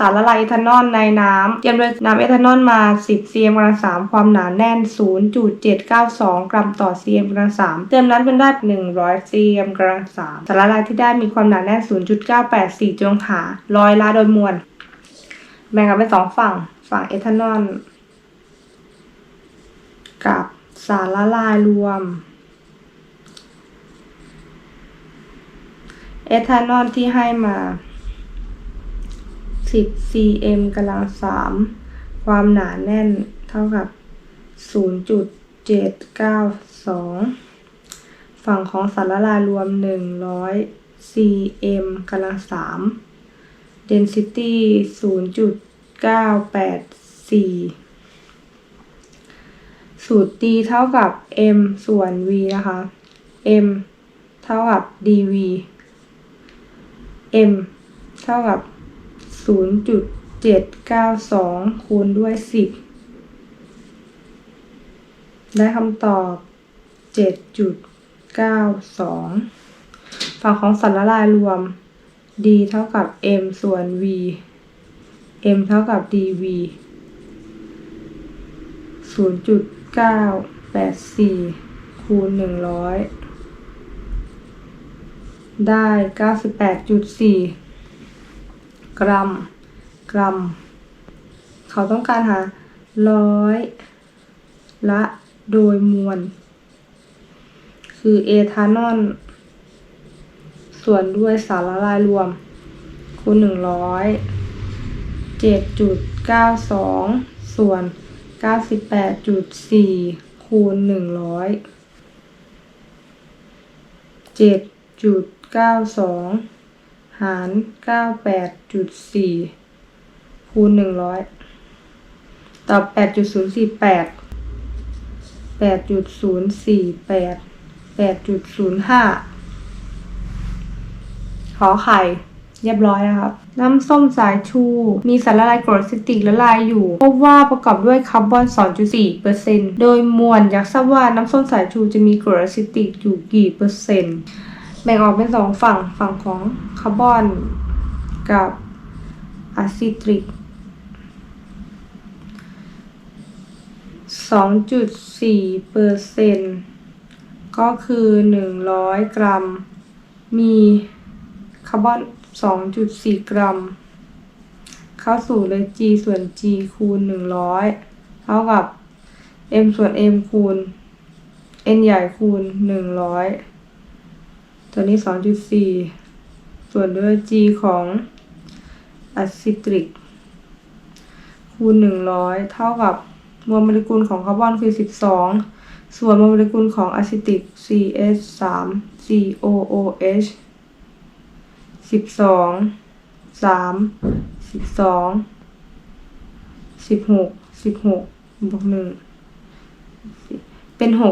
สารละลายเอทานอลในน้ำเตรียมโดยน้ำเอทานอลมา 10 cm กำลัง3ความหนาแน่น 0.792 กรัมต่อ cm กำลัง3เติมน้ำจนได้ 100 cm กำลัง3สารละลายที่ได้มีความหนาแน่น 0.984 จงหาร้อยละโดยมวลแบ่งกันเป็นสองฝั่ง ฝั่งเอทานอลกับสารละลายรวม เอทานอลที่ให้มา 10 cm กำลัง3ความหนาแน่นเท่ากับ 0.792 ฝั่งของสารละลายรวม 100 cm กำลัง3 density 0.984สูตร d เท่ากับ m ส่วน v นะคะ m เท่ากับ dv m เท่ากับ 0.792คูณด้วย10ได้คำตอบ7.92ฝั่งของสารละลายรวม d เท่ากับ m ส่วน v m เท่ากับ dv 0.984 คูณ 100 ได้ 98.4 กรัม กรัม เขาต้องการหาร้อยละโดยมวล คือเอทานอลส่วนด้วยสารละลายรวม คูณหนึ่งร้อยเจ็ดจุดเก้าสองส่วนเก้าสิบแปดจุดสี่คูณหนึ่งร้อยเจ็ดจุดเก้าสอง หารเก้าแปดจุดสี่คูณหนึ่งร้อยตอบแปดจุดศูนย์สี่แปดแปดจุดศูนย์สี่แปดแปดจุดศูนย์ห้าขอไข่เรียบร้อยนะครับ น้ำส้มสายชู มีสารละลายกรดซิตริกละลายอยู่ พบว่าประกอบด้วยคาร์บอน 2.4%โดยมวลอยากทราบว่าน้ำส้มสายชูจะมีกรดซิตริกอยู่กี่เปอร์เซ็นต์ แบ่งออกเป็นสองฝั่งฝั่งของคาร์บอนกับอะซิตริก2.4เปอร์เซ็นต์ก็คือ 100 กรัม มีคาร์บอน 2.4 กรัม เข้าสู่เลย g ส่วน g คูณ 100 เท่ากับ m ส่วน m คูณ n ใหญ่คูณ 100 ตัวนี้ 2.4 ส่วนด้วย g ของอะซิตริก คูณ 100 เท่ากับมวลโมเลกุลของคาร์บอนคือ 12 ส่วนมวลโมเลกุลของอะซิติก CS 3 COOH 12 3 12 16 16บวก1เป็น 60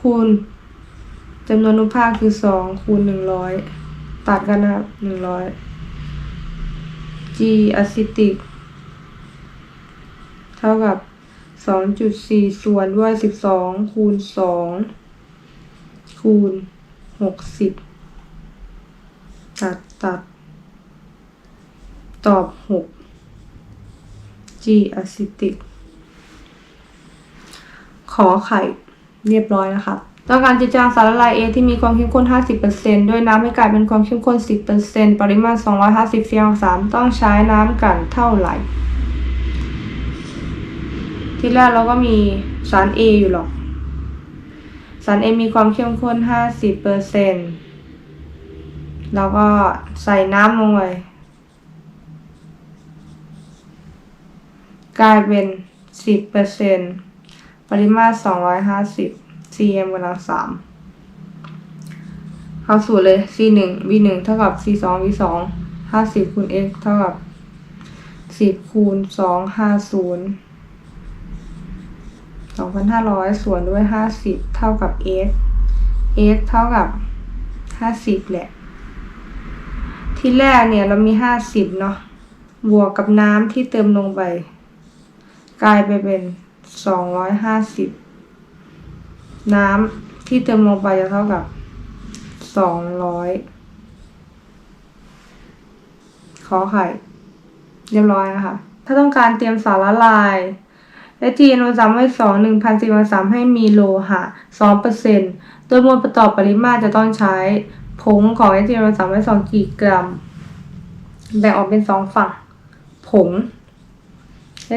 คูณจำนวนอนุภาคคือสองคูณหนึ่งร้อยตัดกันนะครับหนึ่งร้อย G อะซิติก เท่ากับสองจุดสี่ส่วนด้วยสิบสองคูณสองคูณหกสิบตัดตัด ตอบหก G อะซิติก ขอไข่ เรียบร้อยนะคะต้องการจะจางสารละลาย A ที่มีความเข้มข้น 50%ด้วยน้ำให้กลายเป็นความเข้มข้น 10%ปริมาณ 250ซีลสามต้องใช้น้ำกันเท่าไหร่ ที่แรกเราก็มีสาร A อยู่หรอก สาร A มีความเข้มข้น 50%แล้วก็ใส่น้ำลงไปกลายเป็น 10% ปริมาตรสองร้อยห้าสิบ cm กำลังสามเอาสูตรเลย c หนึ่ง v หนึ่งเท่ากับ c สอง v สอง ห้าสิบคูณ x เท่ากับสิบคูณสองห้าศูนย์สองพันห้าร้อยส่วนด้วยห้าสิบเท่ากับ x x เท่ากับห้าสิบแหละ ที่แรกเนี่ยเรามีห้าสิบเนาะ บวกกับน้ำที่เติมลงไป กลายไปเป็น 250น้ำที่เติมลงไปจะเท่ากับ200ขอไข่เรียบร้อยนะคะ ถ้าต้องการเตรียมสารละลาย และจีนสามไว้สองหนึ่งพันสี่สามให้มีโลหะสองเปอร์เซ็นต์โดยมวลประกอบปริมาตรจะต้องใช้ผงของเอทีนสามไว้สองกี่กรัม แบ่งออกเป็นสองฝั่ง ผง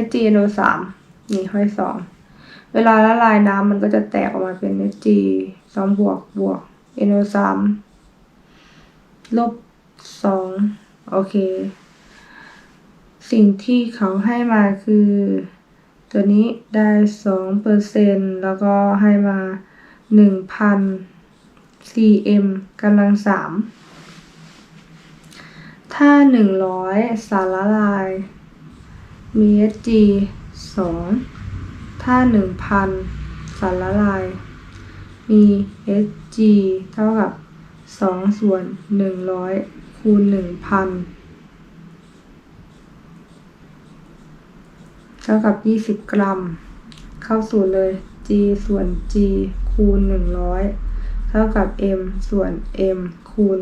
HGNO สาม มีห้อยสองเวลาละลายน้ำมันก็จะแตกออกมาเป็น FG สองบวกบวก NO สามลบสองโอเค สิ่งที่เขาให้มาคือ ตัวนี้ได้สองเปอร์เซ็นแล้วก็ให้มาหนึ่งพัน cm กำลังสามถ้าหนึ่งร้อยสารละลายมี SG 2. ถ้า 1,000 สารละลาย มี Hg เท่ากับ 2 ส่วน 100 คูณ 1,000 เท่ากับ 20 กรัม เข้าสูตรเลย g ส่วน g คูณ 100 เท่ากับ m ส่วน m คูณ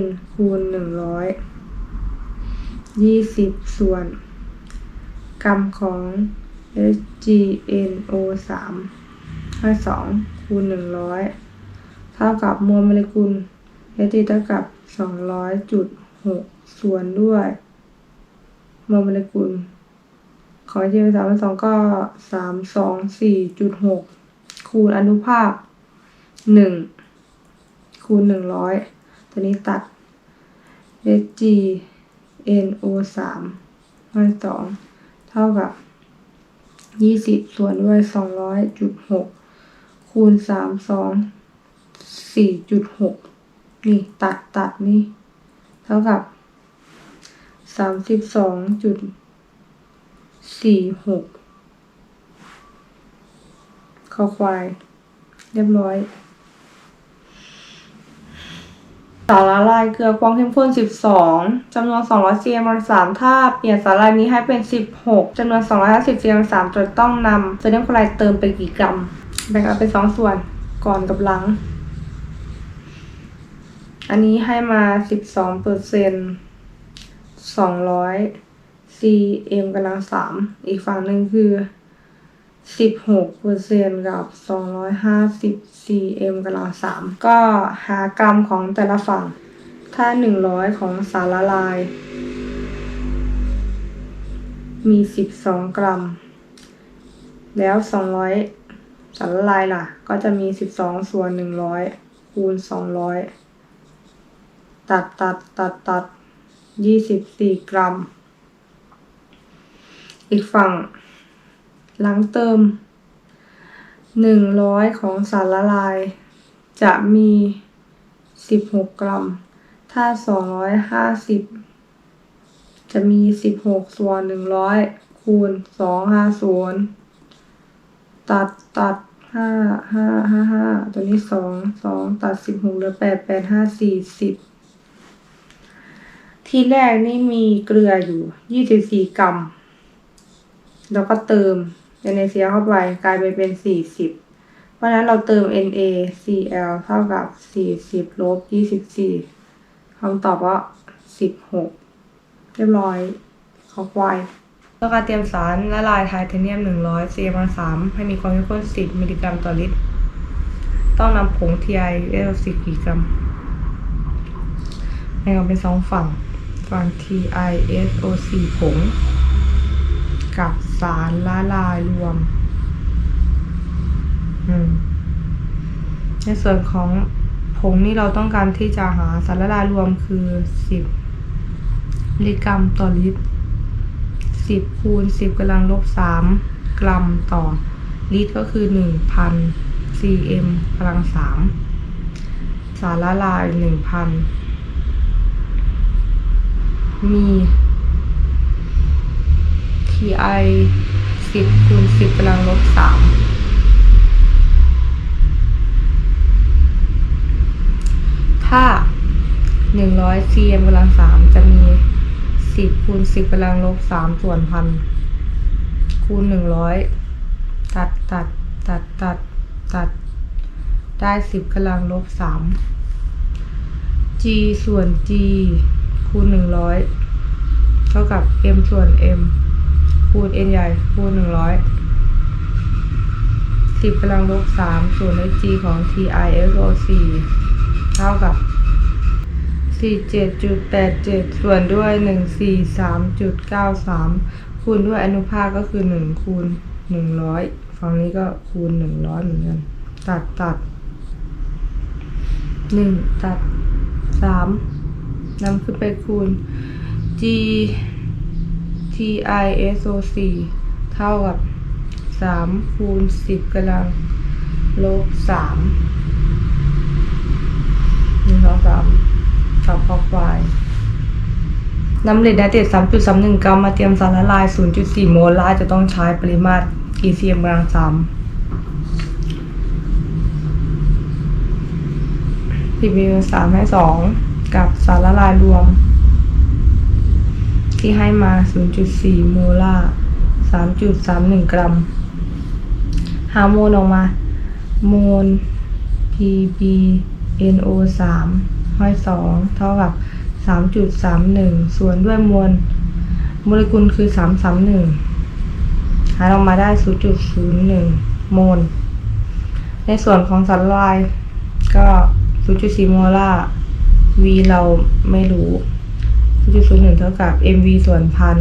n คูณ 100 20 ส่วน กรัมของ HGNO สามห้าสองคูณหนึ่งร้อยเท่ากับมวลโมเลกุล Hg เท่ากับสองร้อยจุดหกส่วนด้วยมวลโมเลกุล ของ Hg สามสองก็สามสองสี่จุดหกคูณอนุภาคหนึ่งคูณหนึ่งร้อยตัวนี้ตัด HGNO สามห้าสอง ท่ากับยี่สิบส่วนด้วยสองร้อยจุดหกคูณสามสองสี่จุดหกนี่ตัดตัดนี่ เท่ากับสามสิบสองจุดสี่หกคอควาย เรียบร้อย สารละลายเกลือกวางเข้มข้น 12 จำนวน 200 cm 3ถ้าเปลี่ยนสารละลายนี้ให้เป็น 16 จำนวน 250 cm 3จะต้องนำโซเดียมคลอไรด์เติมไปกี่กรัม แบ่งออกเป็น 2 ส่วน ก่อนกับหลัง อันนี้ให้มา 12เปอร์เซ็นต์200 cm กำลัง3อีกฝั่งหนึ่งคือ 16เปอร์เซ็นกับ250 cm กำลังสามก็หากรัมของแต่ละฝั่ง ถ้า100ของสารละลาย มี12กรัม แล้ว200สารละลายล่ะ ก็จะมี12ส่วน100คูณ200ตัดตัดตัดตัด24กรัม อีกฝั่ง หลังเติมหนึ่งร้อยของสารละลาย จะมีสิบหกกรัม ถ้าสองร้อยห้าสิบจะมีสิบหกส่วนหนึ่งร้อยคูณสองห้าศูนตัดตัดห้าห้าห้าห้าตัวนี้สองสองตัดสิบหกเหลือแปดแปดห้าสี่สิบที่แรกนี่มีเกลืออยู่ยี่สิบสี่กรัม แล้วก็เติม NaCl เข้าไปกลายไปเป็น40เพราะฉะนั้นเราเติม NaCl เท่ากับ40ลบ24คำตอบว่า16เรียบร้อยขอควายแล้วการเตรียมสารละลายไทเทเนียม 100 cm 3 ให้มีความเข้มข้น 10 มิลลิกรัมต่อลิตร ต้องนำผง TI ได้10กิกรัมแบ่งออกเป็นสองฝั่ง ฝั่ง TiSO4 ผง กับ สารละลายรวม ในส่วนของผงนี่เราต้องการที่จะหาสารละลายรวมคือสิบมิลลิกรัมต่อลิตรสิบคูณสิบกำลังลบสามกรัมต่อลิตรก็คือหนึ่งพัน cm กำลังสามสารละลายหนึ่งพันมี TI สิบคูณสิบกำลังลบสามถ้าหนึ่งร้อย cm กำลังสามจะมีสิบคูณสิบกำลังลบสามส่วนพันคูณหนึ่งร้อยตัดตัดตัดตัดตัด ได้สิบกำลังลบสาม g ส่วน g คูณหนึ่งร้อยเท่ากับ m ส่วน m คูณ n ใหญ่คูณหนึ่งร้อยสิบกำลังลบสามส่วนด้วย g ของ t i s o สี่เท่ากับสี่เจ็ดจุดแปดเจ็ดส่วนด้วยหนึ่งสี่สามจุดเก้าสามคูณด้วยอนุภาคก็คือหนึ่งคูณหนึ่งร้อยฝั่งนี้ก็คูณหนึ่งร้อยเหมือนกัน ตัดตัดหนึ่งตัดสามนำขึ้นไปคูณ g t i s o สี่เท่ากับสามคูณสิบกำลังลบสามหนึ่งสองสามสับคอควายน้ำเหล็กไนเตรต3.31 กรัมมาเตรียมสารละลาย 0.4 โมลาร์จะต้องใช้ปริมาตรกีเซียมกำลังสามสิบมิลสามให้สองกับสารละลายรวม ที่ให้มา 0.4 โมลาร์3.31 กรัม หาโมลออกมา โมล ppno 3 ห้อย2เท่ากับ 3.31 ส่วนด้วยมวลโมเลกุลคือ 331 หาออกมาได้ 0.01 โมล ในส่วนของสารละลายก็ 0.4 โมลาร์ V เราไม่รู้ 0.01เท่ากับ mv ส่วนพัน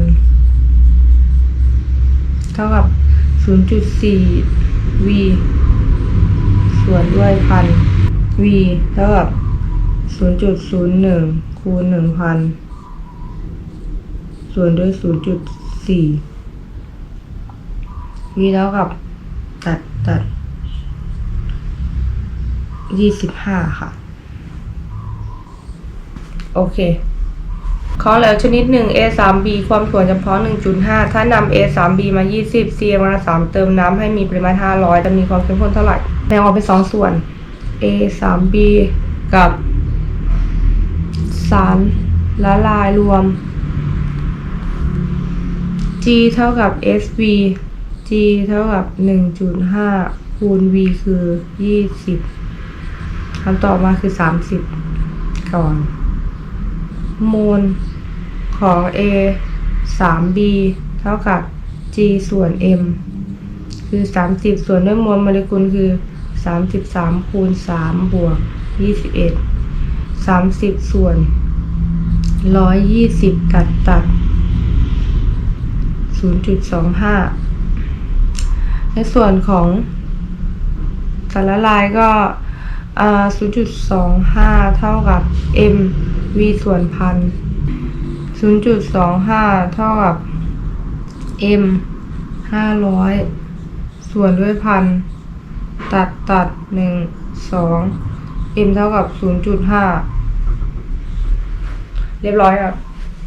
เท่ากับ 0.4 v ส่วนด้วยพัน v เท่ากับ 0.01 คูณ 1,000 ส่วนด้วย 0.4 v เท่ากับ ตัดตัด 25 ค่ะ โอเค ข้อแล้วชนิดหนึ่ง A 3 B ความถ่วงเฉพาะ 1.5 ถ้านำ A 3 B มา 20 C มา3เติมน้ำให้มีปริมาณ 500 จะมีความเข้มข้นเท่าไหร่ แบ่งออกเป็น 2 ส่วน A 3 B กับสารละลายรวม G เท่ากับ SV G เท่ากับ 1.5 คูณ V คือ 20คำตอบมาคือ 30 ก่อน มูลของ A 3 B เท่ากับ G ส่วน M คือ 30 ส่วนด้วยมวลโมเลกุลคือ 33 คูณ 3 บวก 21 30 ส่วน 120 ตัดตัด 0.25 ในส่วนของสารละลายก็ 0.25 เท่ากับ m v ส่วนพัน 0.25 เท่ากับ m 500 ส่วนด้วยพัน ตัดตัด 1 2 m เท่ากับ 0.5 เรียบร้อยครับ